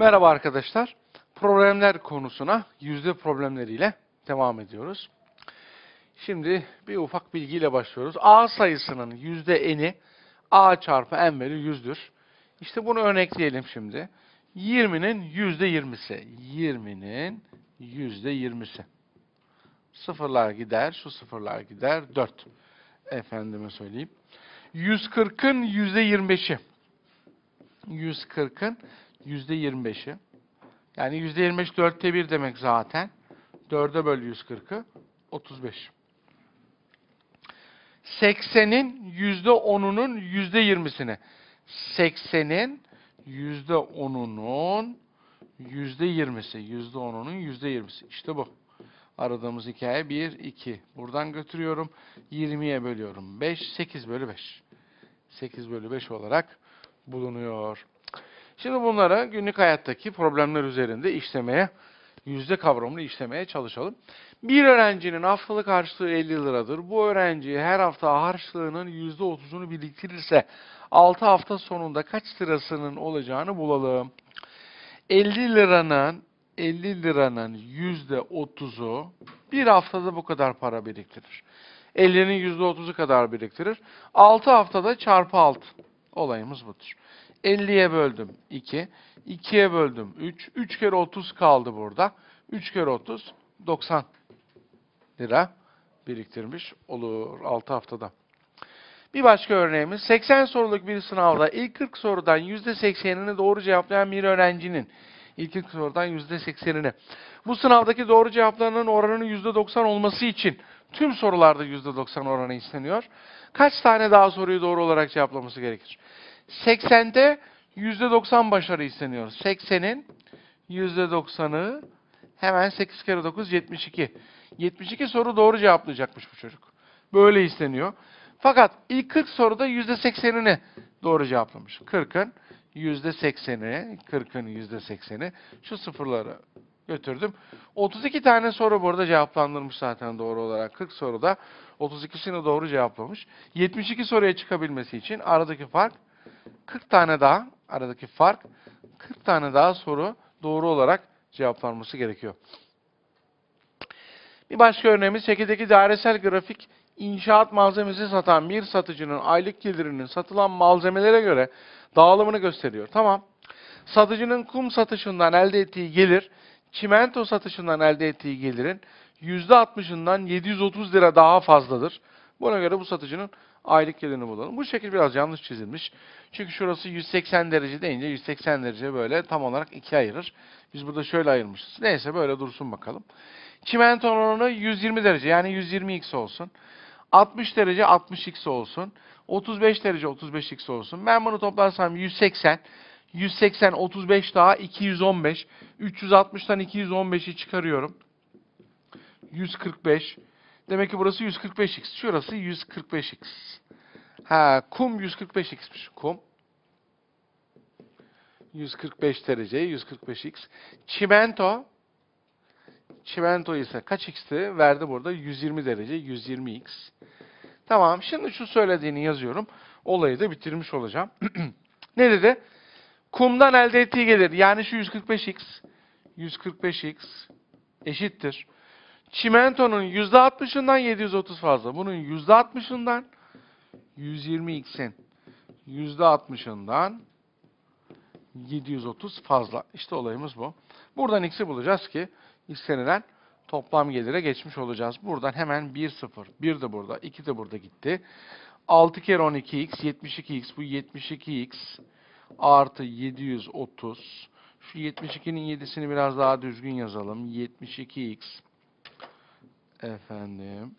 Merhaba arkadaşlar. Problemler konusuna yüzde problemleriyle devam ediyoruz. Şimdi bir ufak bilgiyle başlıyoruz. A sayısının yüzde eni A çarpı n bölü 100'dür. İşte bunu örnekleyelim şimdi. 20'nin yüzde 20'si. 20'nin yüzde 20'si. Sıfırlar gider, şu sıfırlar gider. 4. Efendime söyleyeyim. 140'ın yüzde 25'i. 140'ın yüzde 25'i. Yani yüzde 25 dörtte bir demek zaten. 4'e böl 140'ı 35. 80'in yüzde 10'unun yüzde 20'sini. 80'in yüzde 10'unun yüzde 20'si. Yüzde 10'unun yüzde 20'si. İşte bu. Aradığımız hikaye 1, 2. Buradan götürüyorum. 20'ye bölüyorum. 5, 8 bölü 5. 8 bölü 5 olarak bulunuyor. Şimdi bunları günlük hayattaki problemler üzerinde işlemeye, yüzde kavramını işlemeye çalışalım. Bir öğrencinin haftalık harçlığı 50 liradır. Bu öğrenci her hafta harçlığının yüzde 30'unu biriktirirse 6 hafta sonunda kaç lirasının olacağını bulalım. 50 liranın 50 liranın yüzde 30'u bir haftada bu kadar para biriktirir. 50'nin yüzde 30'u kadar biriktirir. 6 haftada çarpı 6. Olayımız budur. 50'ye böldüm 2. 2'ye böldüm 3. 3 kere 30 kaldı burada. 3 kere 30 90 lira biriktirmiş olur 6 haftada. Bir başka örneğimiz 80 soruluk bir sınavda ilk 40 sorudan %80'ini doğru cevaplayan bir öğrencinin ilk 40 sorudan %80'ini. Bu sınavdaki doğru cevaplarının oranının %90 olması için tüm sorularda %90 oranı isteniyor. Kaç tane daha soruyu doğru olarak cevaplaması gerekir? 80'de %90 başarı isteniyor. 80'in %90'ı hemen 8 kere 9 72. 72 soru doğru cevaplayacakmış bu çocuk. Böyle isteniyor. Fakat ilk 40 soruda %80'ini doğru cevaplamış. 40'ın %80'i, 40'ın %80'i şu sıfırları götürdüm. 32 tane soru burada cevaplandırmış zaten doğru olarak. 40 soruda 32'sini doğru cevaplamış. 72 soruya çıkabilmesi için aradaki fark 40 tane daha, aradaki fark 40 tane daha soru doğru olarak cevaplanması gerekiyor. Bir başka örneğimiz şekildeki dairesel grafik inşaat malzemesi satan bir satıcının aylık gelirinin satılan malzemelere göre dağılımını gösteriyor. Tamam. Satıcının kum satışından elde ettiği gelir, çimento satışından elde ettiği gelirin %60'ından 730 lira daha fazladır. Buna göre bu satıcının aylık gelirini bulalım. Bu şekil biraz yanlış çizilmiş. Çünkü şurası 180 derece deyince 180 derece böyle tam olarak ikiye ayırır. Biz burada şöyle ayırmışız. Neyse böyle dursun bakalım. Çimento oranı 120 derece yani 120x olsun. 60 derece 60x olsun. 35 derece 35x olsun. Ben bunu toplarsam 180. 180 35 daha 215. 360'tan 215'i çıkarıyorum. 145. Demek ki burası 145x. Şurası 145x. Ha, kum 145x'miş. Kum. 145 derece, 145x. Çimento. Çimento ise kaç x'ti? Verdi burada 120 derece, 120x. Tamam, şimdi şu söylediğini yazıyorum. Olayı da bitirmiş olacağım. ne dedi? Kumdan elde ettiği gelir. Yani şu 145x. 145x eşittir. Çimentonun %60'ından 730 fazla. Bunun %60'ından 120x'in %60'ından 730 fazla. İşte olayımız bu. Buradan x'i bulacağız ki istenilen toplam gelire geçmiş olacağız. Buradan hemen 1 0. 1 de burada, 2 de burada gitti. 6 kere 12x 72x bu 72x artı 730. Şu 72'nin 7'sini biraz daha düzgün yazalım. 72x efendim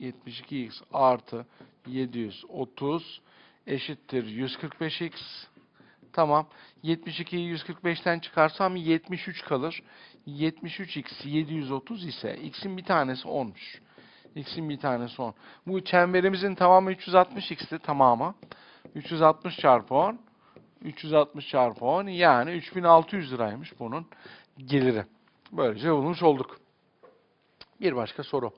72x artı 730 eşittir 145x. Tamam. 72'yi 145'ten çıkarsam 73 kalır. 73x 730 ise x'in bir tanesi 10'muş. x'in bir tanesi 10. Bu çemberimizin tamamı 360x'ti tamamı. 360 çarpı 10 360 çarpı 10 yani 3600 liraymış bunun geliri. Böylece bulmuş olduk. Bir başka soru.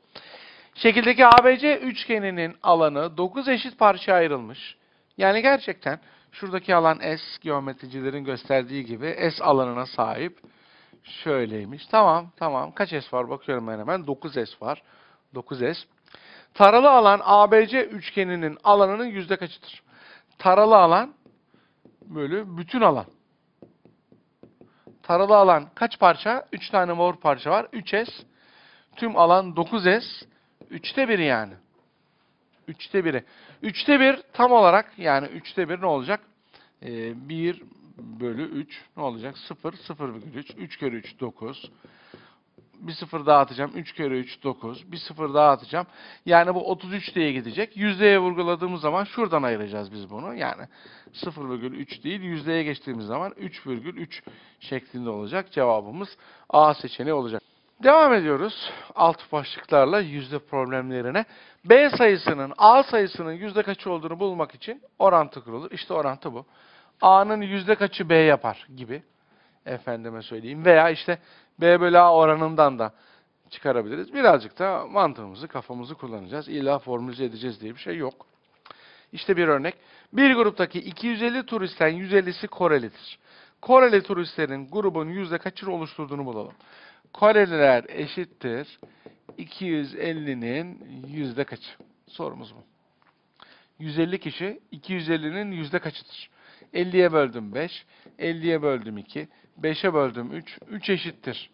Şekildeki ABC üçgeninin alanı 9 eşit parçaya ayrılmış. Yani gerçekten Şuradaki alan S geometricilerin gösterdiği gibi S alanına sahip. Şöyleymiş. Tamam, tamam. Kaç S var bakıyorum ben hemen. 9S var. 9S. Taralı alan ABC üçgeninin alanının yüzde kaçıdır? Taralı alan bölü bütün alan. Taralı alan kaç parça? 3 tane mor parça var. 3S. Tüm alan 9S. 3'te 1 yani. 3'te 1'i. 3'te 1 tam olarak yani 3'te 1 ne olacak? Ee, 1 bölü 3 ne olacak? 0, 0,3. 3 kere 3 9. Bir sıfır daha atacağım. 3 kere 3 9. Bir sıfır daha atacağım. Yani bu 33 diye gidecek. Yüzdeye vurguladığımız zaman şuradan ayıracağız biz bunu. Yani 0,3 değil. Yüzdeye geçtiğimiz zaman 3,3 şeklinde olacak. Cevabımız A seçeneği olacak. Devam ediyoruz alt başlıklarla yüzde problemlerine. B sayısının A sayısının yüzde kaçı olduğunu bulmak için orantı kurulur. İşte orantı bu. A'nın yüzde kaçı B yapar gibi. Efendime söyleyeyim. Veya işte B bölü A oranından da çıkarabiliriz. Birazcık da mantığımızı, kafamızı kullanacağız. İlla formülize edeceğiz diye bir şey yok. İşte bir örnek. Bir gruptaki 250 turistten 150'si Korelidir. Koreli turistlerin grubun yüzde kaçını oluşturduğunu bulalım. Koreliler eşittir 250'nin yüzde kaçı? Sorumuz bu. 150 kişi 250'nin yüzde kaçıdır? 50'ye böldüm 5, 50'ye böldüm 2, 5'e böldüm 3, 3 eşittir.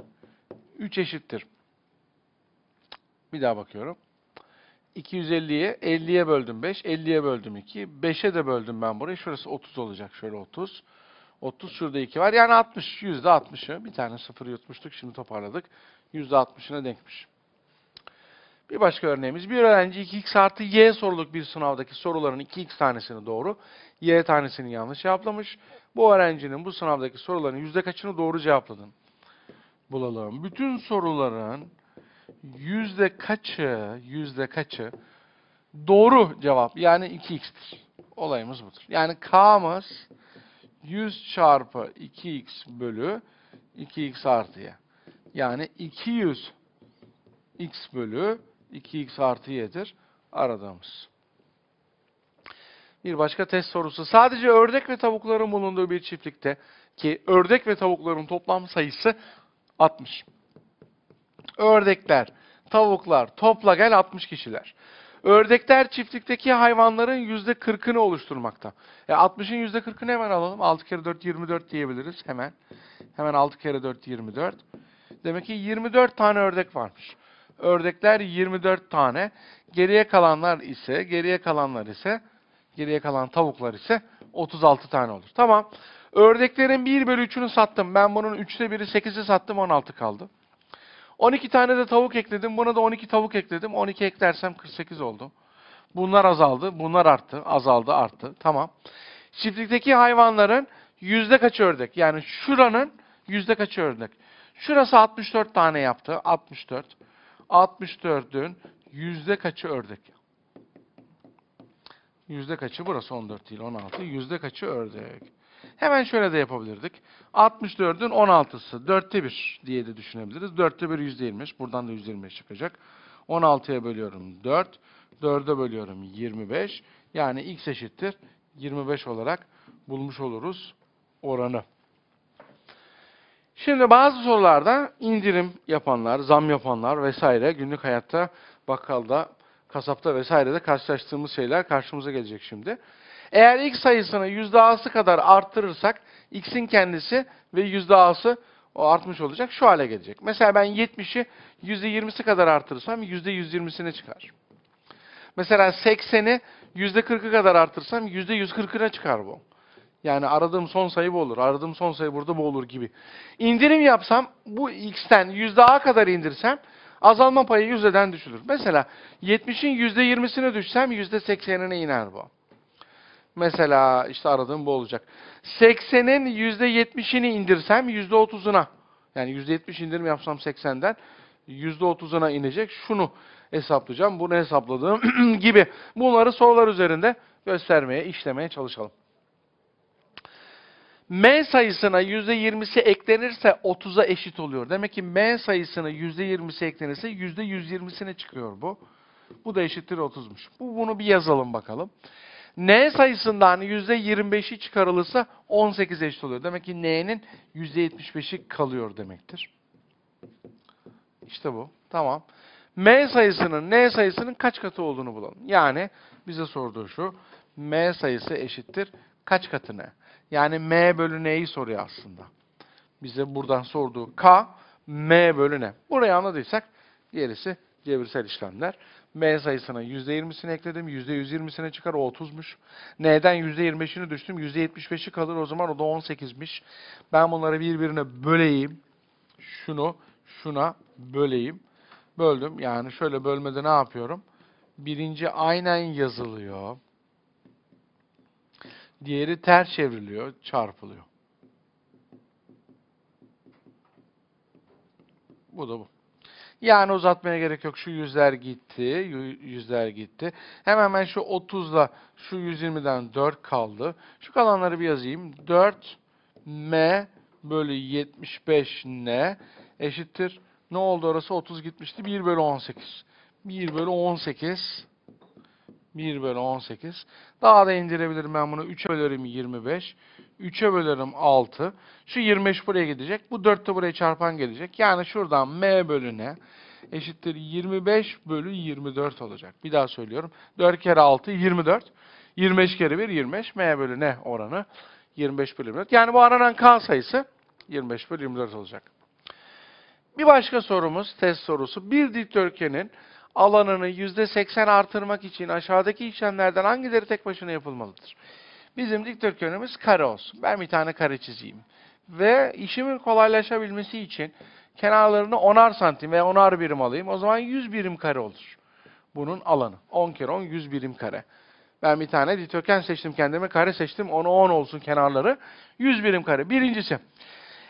3 eşittir. Bir daha bakıyorum. 250'ye 50'ye böldüm 5, 50'ye böldüm 2, 5'e de böldüm ben burayı. Şurası 30 olacak. Şöyle 30. 30 şurada 2 var. Yani 60. %60'ı. Bir tane sıfır yutmuştuk. Şimdi toparladık. %60'ına denkmiş. Bir başka örneğimiz. Bir öğrenci 2x artı y soruluk bir sınavdaki soruların 2x tanesini doğru, y tanesini yanlış cevaplamış. Bu öğrencinin bu sınavdaki soruların yüzde kaçını doğru cevapladın? Bulalım. Bütün soruların yüzde kaçı, yüzde kaçı doğru cevap yani 2x'tir. Olayımız budur. Yani k'mız 100 çarpı 2x bölü 2x artı y. Yani 200 x bölü 2x artı y'dir aradığımız. Bir başka test sorusu. Sadece ördek ve tavukların bulunduğu bir çiftlikte ki ördek ve tavukların toplam sayısı 60. Ördekler, tavuklar, topla gel 60 kişiler. Ördekler çiftlikteki hayvanların yüzde 40'ını oluşturmakta. E 60'ın yüzde 40'ını hemen alalım. 6 kere 4 24 diyebiliriz hemen. Hemen 6 kere 4 24. Demek ki 24 tane ördek varmış. Ördekler 24 tane. Geriye kalanlar ise, geriye kalanlar ise, geriye kalan tavuklar ise 36 tane olur. Tamam. Ördeklerin 1 bölü 3'ünü sattım. Ben bunun 3'te 1'i 8'i sattım 16 kaldı. 12 tane de tavuk ekledim. Buna da 12 tavuk ekledim. 12 eklersem 48 oldu. Bunlar azaldı. Bunlar arttı. Azaldı, arttı. Tamam. Çiftlikteki hayvanların yüzde kaçı ördek? Yani şuranın yüzde kaçı ördek? Şurası 64 tane yaptı. 64. 64'ün yüzde kaçı ördek? Yüzde kaçı? Burası 14 değil 16. Yüzde kaçı ördek? Hemen şöyle de yapabilirdik. 64'ün 16'sı. Dörtte 1 diye de düşünebiliriz. Dörtte 1 yüzde 25. Buradan da yüzde 25 çıkacak. 16'ya bölüyorum 4. 4'e bölüyorum 25. Yani x eşittir 25 olarak bulmuş oluruz oranı. Şimdi bazı sorularda indirim yapanlar, zam yapanlar vesaire günlük hayatta bakkalda, kasapta vesairede karşılaştığımız şeyler karşımıza gelecek şimdi. Eğer x sayısını a'sı kadar arttırırsak x'in kendisi ve a'sı o artmış olacak şu hale gelecek. Mesela ben 70'i yüzde 20'si kadar artırırsam yüzde 120'sine çıkar. Mesela 80'i yüzde 40'ı kadar artırsam yüzde 140'ına çıkar bu. Yani aradığım son sayı bu olur. Aradığım son sayı burada bu olur gibi. İndirim yapsam bu x'ten a kadar indirsem azalma payı yüzdeden düşülür. Mesela 70'in yüzde 20'sine düşsem yüzde 80'ine iner bu. Mesela işte aradığım bu olacak. 80'in yüzde 70'ini indirsem yüzde 30'una yani yüzde 70 indirim yapsam 80'den yüzde 30'una inecek. Şunu hesaplayacağım. Bunu hesapladığım gibi. Bunları sorular üzerinde göstermeye, işlemeye çalışalım. M sayısına %20'si eklenirse 30'a eşit oluyor. Demek ki M sayısına %20'si eklenirse %120'sine çıkıyor bu. Bu da eşittir 30'muş. Bu, bunu bir yazalım bakalım. N sayısından %25'i çıkarılırsa 18 eşit oluyor. Demek ki N'nin %75'i kalıyor demektir. İşte bu. Tamam. M sayısının N sayısının kaç katı olduğunu bulalım. Yani bize sorduğu şu. M sayısı eşittir kaç katı ne? Yani M bölü N'yi soruyor aslında. Bize buradan sorduğu K, M bölü ne? Burayı anladıysak gerisi cebirsel işlemler. M sayısına %20'sini ekledim. %120'sine çıkar. O 30'muş. N'den %25'ini düştüm. %75'i kalır. O zaman o da 18'miş. Ben bunları birbirine böleyim. Şunu şuna böleyim. Böldüm. Yani şöyle bölmede ne yapıyorum? Birinci aynen yazılıyor. Diğeri ters çevriliyor, çarpılıyor. Bu da bu. Yani uzatmaya gerek yok. Şu yüzler gitti, yüzler gitti. Hemen ben şu 30'la şu 120'den 4 kaldı. Şu kalanları bir yazayım. 4 m bölü 75 n eşittir. Ne oldu orası? 30 gitmişti. 1 bölü 18. 1 bölü 18. 1 bölü 18. Daha da indirebilirim ben bunu. 3'e bölerim 25. 3'e bölerim 6. Şu 25 buraya gidecek. Bu 4 de buraya çarpan gelecek. Yani şuradan m bölü n eşittir 25 bölü 24 olacak. Bir daha söylüyorum. 4 kere 6 24. 25 kere 1 25. m bölü n oranı 25 bölü 24. Yani bu aranan k sayısı 25 bölü 24 olacak. Bir başka sorumuz, test sorusu. Bir dikdörtgenin alanını %80 artırmak için aşağıdaki işlemlerden hangileri tek başına yapılmalıdır? Bizim dikdörtgenimiz kare olsun. Ben bir tane kare çizeyim. Ve işimin kolaylaşabilmesi için kenarlarını 10'ar santim veya 10'ar birim alayım. O zaman 100 birim kare olur. Bunun alanı. 10 kere 10 100 birim kare. Ben bir tane dikdörtgen seçtim kendime. Kare seçtim. Onu 10 olsun kenarları. 100 birim kare. Birincisi.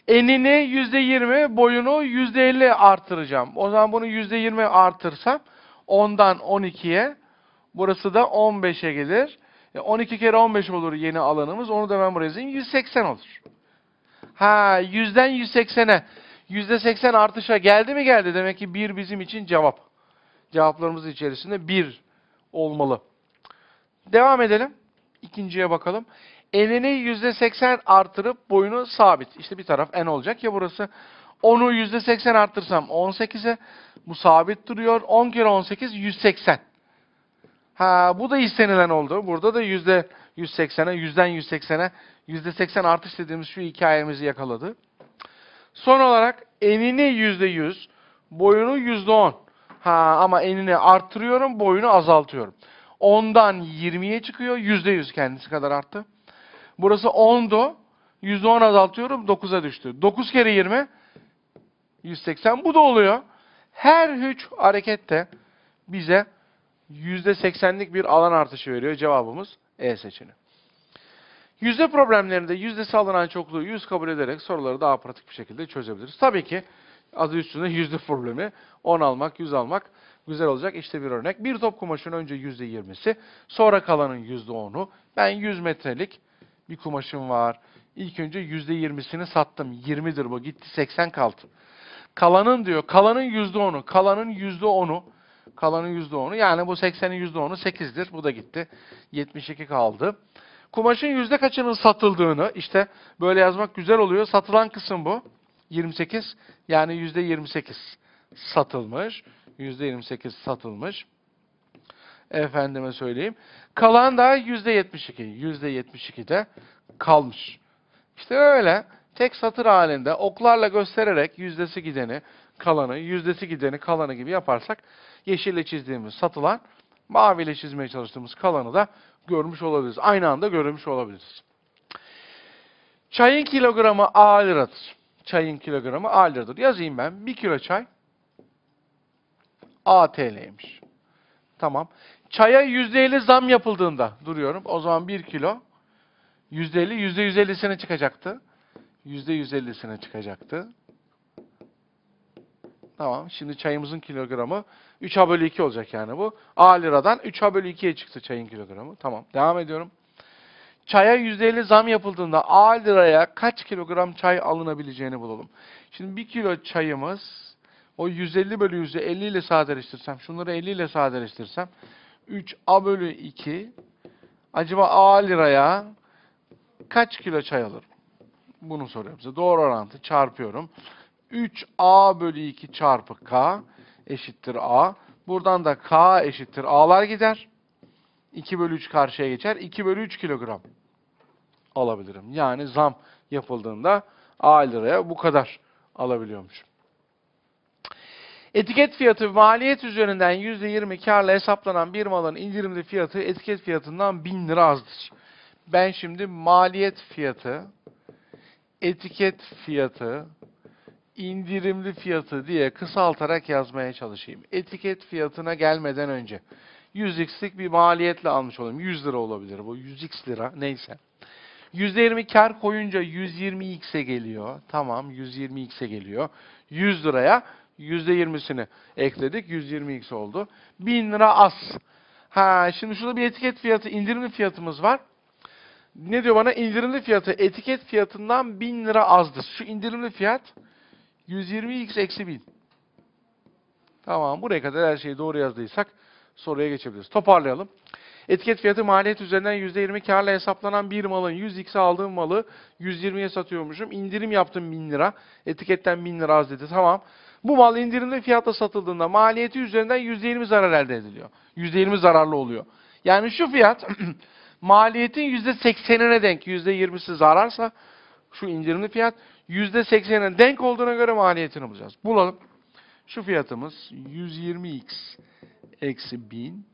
Enini %20, boyunu %50 artıracağım. O zaman bunu %20 artırsam 10'dan 12'ye, burası da 15'e gelir. E, 12 kere 15 olur yeni alanımız. Onu da ben buraya yazayım. 180 olur. Ha, 100'den 180'e, %80 artışa geldi mi geldi? Demek ki 1 bizim için cevap. Cevaplarımız içerisinde 1 olmalı. Devam edelim. İkinciye bakalım. Enini %80 artırıp boyunu sabit. İşte bir taraf en olacak ya burası. 10'u %80 arttırsam 18'e. Bu sabit duruyor. 10 kere 18 180. Ha bu da istenilen oldu. Burada da yüzde 180'e, yüzden 180'e, yüzde 80 artış dediğimiz şu hikayemizi yakaladı. Son olarak enini yüzde 100, boyunu yüzde 10. Ha ama enini arttırıyorum, boyunu azaltıyorum. 10'dan 20'ye çıkıyor, yüzde 100 kendisi kadar arttı. Burası 10'du. Yüzde 10 azaltıyorum, 9'a düştü. 9 kere 20, 180. Bu da oluyor. Her üç harekette bize %80'lik bir alan artışı veriyor. Cevabımız E seçeneği. Yüzde problemlerinde yüzdesi alınan çokluğu 100 kabul ederek soruları daha pratik bir şekilde çözebiliriz. Tabii ki adı üstünde yüzde problemi 10 almak, 100 almak güzel olacak. İşte bir örnek. Bir top kumaşın önce yüzde 20'si, sonra kalanın yüzde 10'u. Ben 100 metrelik bir kumaşım var. İlk önce yüzde 20'sini sattım. 20'dir bu. Gitti 80 kaldı. Kalanın diyor, kalanın yüzde 10'u, kalanın yüzde 10'u, kalanın yüzde 10'u. Yani bu 80'in yüzde 10'u 8'dir. Bu da gitti. 72 kaldı. Kumaşın yüzde kaçının satıldığını işte böyle yazmak güzel oluyor. Satılan kısım bu. 28 yani yüzde 28 satılmış. Yüzde 28 satılmış. Efendime söyleyeyim. Kalan da yüzde 72. Yüzde 72 de kalmış. İşte öyle tek satır halinde oklarla göstererek yüzdesi gideni, kalanı, yüzdesi gideni, kalanı gibi yaparsak yeşille çizdiğimiz satılan, maviyle çizmeye çalıştığımız kalanı da görmüş olabiliriz. Aynı anda görmüş olabiliriz. Çayın kilogramı A liradır. Çayın kilogramı A liradır. Yazayım ben. 1 kilo çay A TL'ymiş. Tamam. Çaya %50 zam yapıldığında duruyorum. O zaman 1 kilo %50, %150'sine çıkacaktı. %150'sine çıkacaktı. Tamam. Şimdi çayımızın kilogramı 3A bölü 2 olacak yani bu. A liradan 3A bölü 2'ye çıktı çayın kilogramı. Tamam. Devam ediyorum. Çaya %50 zam yapıldığında A liraya kaç kilogram çay alınabileceğini bulalım. Şimdi 1 kilo çayımız o 150 bölü 100'ü 50 ile sadeleştirsem, şunları 50 ile sadeleştirsem 3A bölü 2 Acaba A liraya kaç kilo çay alırım? Bunu soruyor bize. Doğru orantı çarpıyorum. 3A bölü 2 çarpı K eşittir A. Buradan da K eşittir A'lar gider. 2 bölü 3 karşıya geçer. 2 bölü 3 kilogram alabilirim. Yani zam yapıldığında A liraya bu kadar alabiliyormuşum. Etiket fiyatı maliyet üzerinden %20 karla hesaplanan bir malın indirimli fiyatı etiket fiyatından 1000 lira azdır. Ben şimdi maliyet fiyatı, etiket fiyatı, indirimli fiyatı diye kısaltarak yazmaya çalışayım. Etiket fiyatına gelmeden önce 100x'lik bir maliyetle almış olayım. 100 lira olabilir bu. 100x lira neyse. %20 kar koyunca 120x'e geliyor. Tamam 120x'e geliyor. 100 liraya %20'sini ekledik. 120x oldu. 1000 lira az. Ha şimdi şurada bir etiket fiyatı, indirimli fiyatımız var. Ne diyor bana? İndirimli fiyatı etiket fiyatından 1000 lira azdır. Şu indirimli fiyat 120x eksi 1000. Tamam buraya kadar her şeyi doğru yazdıysak soruya geçebiliriz. Toparlayalım. Etiket fiyatı maliyet üzerinden %20 karla hesaplanan bir malın 100x'e aldığım malı 120'ye satıyormuşum. İndirim yaptım 1000 lira. Etiketten 1000 lira az dedi. Tamam. Bu mal indirimli fiyatla satıldığında maliyeti üzerinden %20 zarar elde ediliyor. %20 zararlı oluyor. Yani şu fiyat maliyetin %80'ine denk. %20'si zararsa şu indirimli fiyat %80'ine denk olduğuna göre maliyetini bulacağız. Bulalım. Şu fiyatımız 120x eksi 1000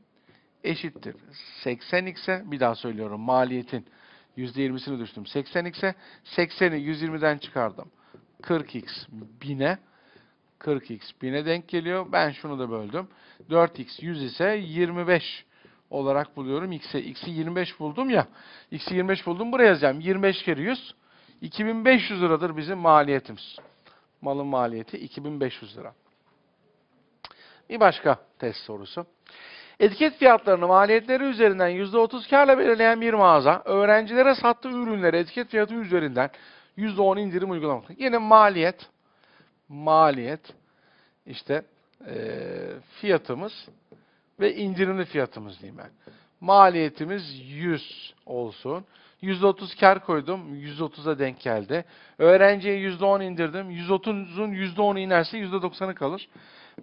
eşittir 80x'e bir daha söylüyorum maliyetin %20'sini düştüm 80x'e 80'i 120'den çıkardım 40x 1000'e 40x 1000'e denk geliyor. Ben şunu da böldüm. 4x 100 ise 25 olarak buluyorum. X'e x'i 25 buldum ya. X'i 25 buldum. Buraya yazacağım. 25 kere 100 2500 liradır bizim maliyetimiz. Malın maliyeti 2500 lira. Bir başka test sorusu. Etiket fiyatlarını maliyetleri üzerinden %30 karla belirleyen bir mağaza, öğrencilere sattığı ürünlere etiket fiyatı üzerinden %10 indirim uygulamakta. Yine maliyet, maliyet, işte eee, fiyatımız ve indirimli fiyatımız diyeyim. Maliyetimiz 100 olsun. %30 kar koydum, 130'a denk geldi. Öğrenciye %10 indirdim, 130'un %10'u inerse %90'ı kalır.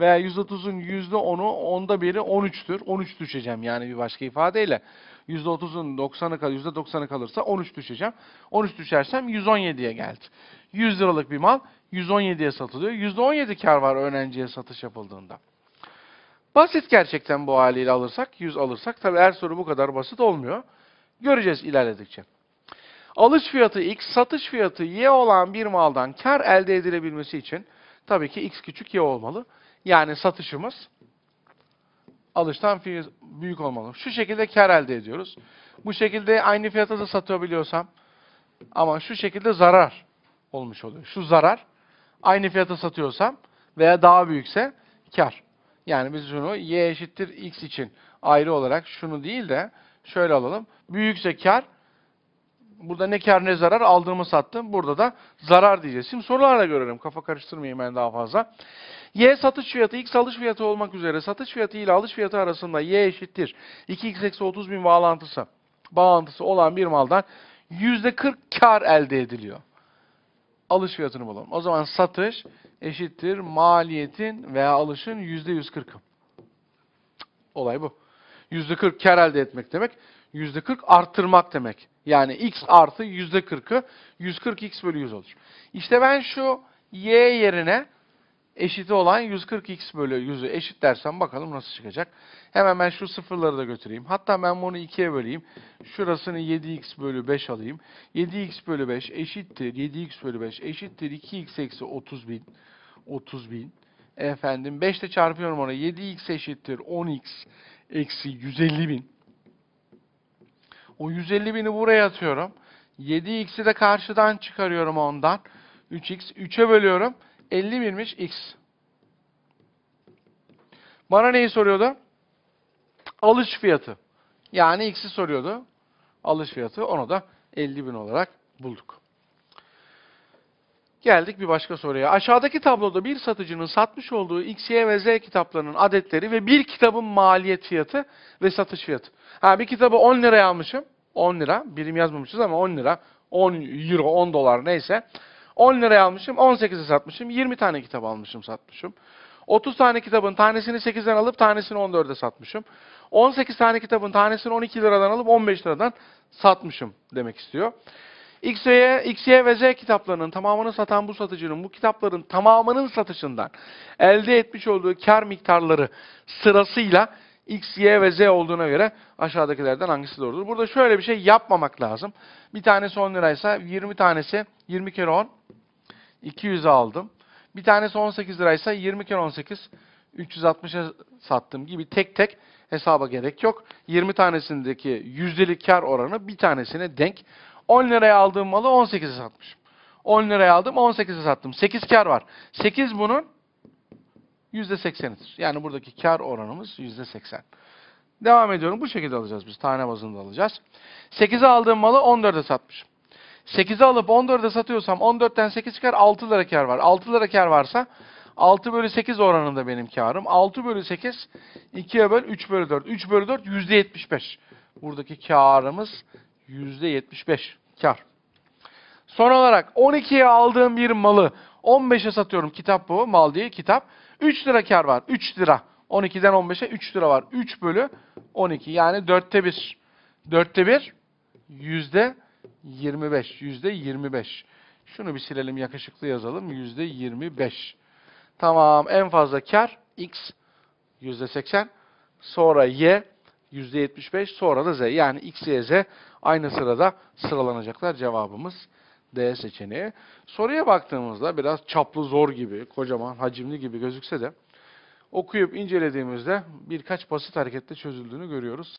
Veya %30'un %10'u onda biri 13'tür. 13 düşeceğim yani bir başka ifadeyle. %30'un 90'ı kal %90'ı kalırsa 13 düşeceğim. 13 düşersem 117'ye geldi. 100 liralık bir mal 117'ye satılıyor. %17 kar var öğrenciye satış yapıldığında. Basit gerçekten bu haliyle alırsak, 100 alırsak. Tabii her soru bu kadar basit olmuyor. Göreceğiz ilerledikçe. Alış fiyatı x, satış fiyatı y olan bir maldan kar elde edilebilmesi için tabii ki x küçük y olmalı. Yani satışımız alıştan büyük olmalı. Şu şekilde kar elde ediyoruz. Bu şekilde aynı fiyata da satabiliyorsam ama şu şekilde zarar olmuş oluyor. Şu zarar aynı fiyata satıyorsam veya daha büyükse kar. Yani biz şunu y eşittir x için ayrı olarak şunu değil de şöyle alalım. Büyükse kar Burada ne kar ne zarar aldığımı sattım. Burada da zarar diyeceğiz. Şimdi sorularla görelim. Kafa karıştırmayayım ben daha fazla. Y satış fiyatı X alış fiyatı olmak üzere satış fiyatı ile alış fiyatı arasında Y eşittir 2X eksi 30 bin bağlantısı, bağlantısı olan bir maldan %40 kar elde ediliyor. Alış fiyatını bulalım. O zaman satış eşittir maliyetin veya alışın %140'ı. Olay bu. %40 kar elde etmek demek. %40 arttırmak demek. Yani x artı %40'ı 140x bölü 100 olur. İşte ben şu y yerine eşiti olan 140x bölü 100'ü eşit dersem bakalım nasıl çıkacak. Hemen ben şu sıfırları da götüreyim. Hatta ben bunu 2'ye böleyim. Şurasını 7x bölü 5 alayım. 7x bölü 5 eşittir 7x bölü 5 eşittir 2x eksi 30 bin. 30 bin. Efendim 5 ile çarpıyorum ona. 7x eşittir 10x eksi 150 bin. O 150 bini buraya atıyorum. 7x'i de karşıdan çıkarıyorum ondan. 3x. 3'e bölüyorum. 50 binmiş x. Bana neyi soruyordu? Alış fiyatı. Yani x'i soruyordu. Alış fiyatı. Onu da 50 bin olarak bulduk. Geldik bir başka soruya. Aşağıdaki tabloda bir satıcının satmış olduğu X, Y ve Z kitaplarının adetleri ve bir kitabın maliyet fiyatı ve satış fiyatı. Ha bir kitabı 10 liraya almışım. 10 lira. Birim yazmamışız ama 10 lira. 10 euro, 10 dolar neyse. 10 liraya almışım, 18'e satmışım. 20 tane kitap almışım, satmışım. 30 tane kitabın tanesini 8'den alıp tanesini 14'e satmışım. 18 tane kitabın tanesini 12 liradan alıp 15 liradan satmışım demek istiyor. X, Y, X, Y ve Z kitaplarının tamamını satan bu satıcının bu kitapların tamamının satışından elde etmiş olduğu kar miktarları sırasıyla X, Y ve Z olduğuna göre aşağıdakilerden hangisi doğrudur? Burada şöyle bir şey yapmamak lazım. Bir tanesi 10 liraysa 20 tanesi 20 kere 10 200'e aldım. Bir tanesi 18 liraysa 20 kere 18 360'a sattım gibi tek tek hesaba gerek yok. 20 tanesindeki yüzdelik kar oranı bir tanesine denk. 10 liraya aldığım malı 18'e satmışım. 10 liraya aldım 18'e sattım. 8 kar var. 8 bunun %80'idir. Yani buradaki kar oranımız %80. Devam ediyorum. Bu şekilde alacağız biz. Tane bazında alacağız. 8'e aldığım malı 14'e satmışım. 8'e alıp 14'e satıyorsam 14'ten 8 çıkar 6 lira kar var. 6 lira kar varsa 6 bölü 8 oranında benim karım. 6 bölü 8 2'ye böl 3 bölü 4. 3 bölü 4 %75. Buradaki karımız %75 kar. Son olarak 12'ye aldığım bir malı 15'e satıyorum. Kitap bu. Mal değil kitap. 3 lira kar var. 3 lira. 12'den 15'e 3 lira var. 3 bölü 12. Yani dörtte bir. Dörtte bir. Yüzde 25. Yüzde 25. Şunu bir silelim yakışıklı yazalım. Yüzde 25. Tamam. En fazla kar X. Yüzde 80. Sonra Y. Yüzde 75. Sonra da Z. Yani X, Y, Z aynı sırada sıralanacaklar. Cevabımız D seçeneği. Soruya baktığımızda biraz çaplı zor gibi, kocaman, hacimli gibi gözükse de okuyup incelediğimizde birkaç basit harekette çözüldüğünü görüyoruz.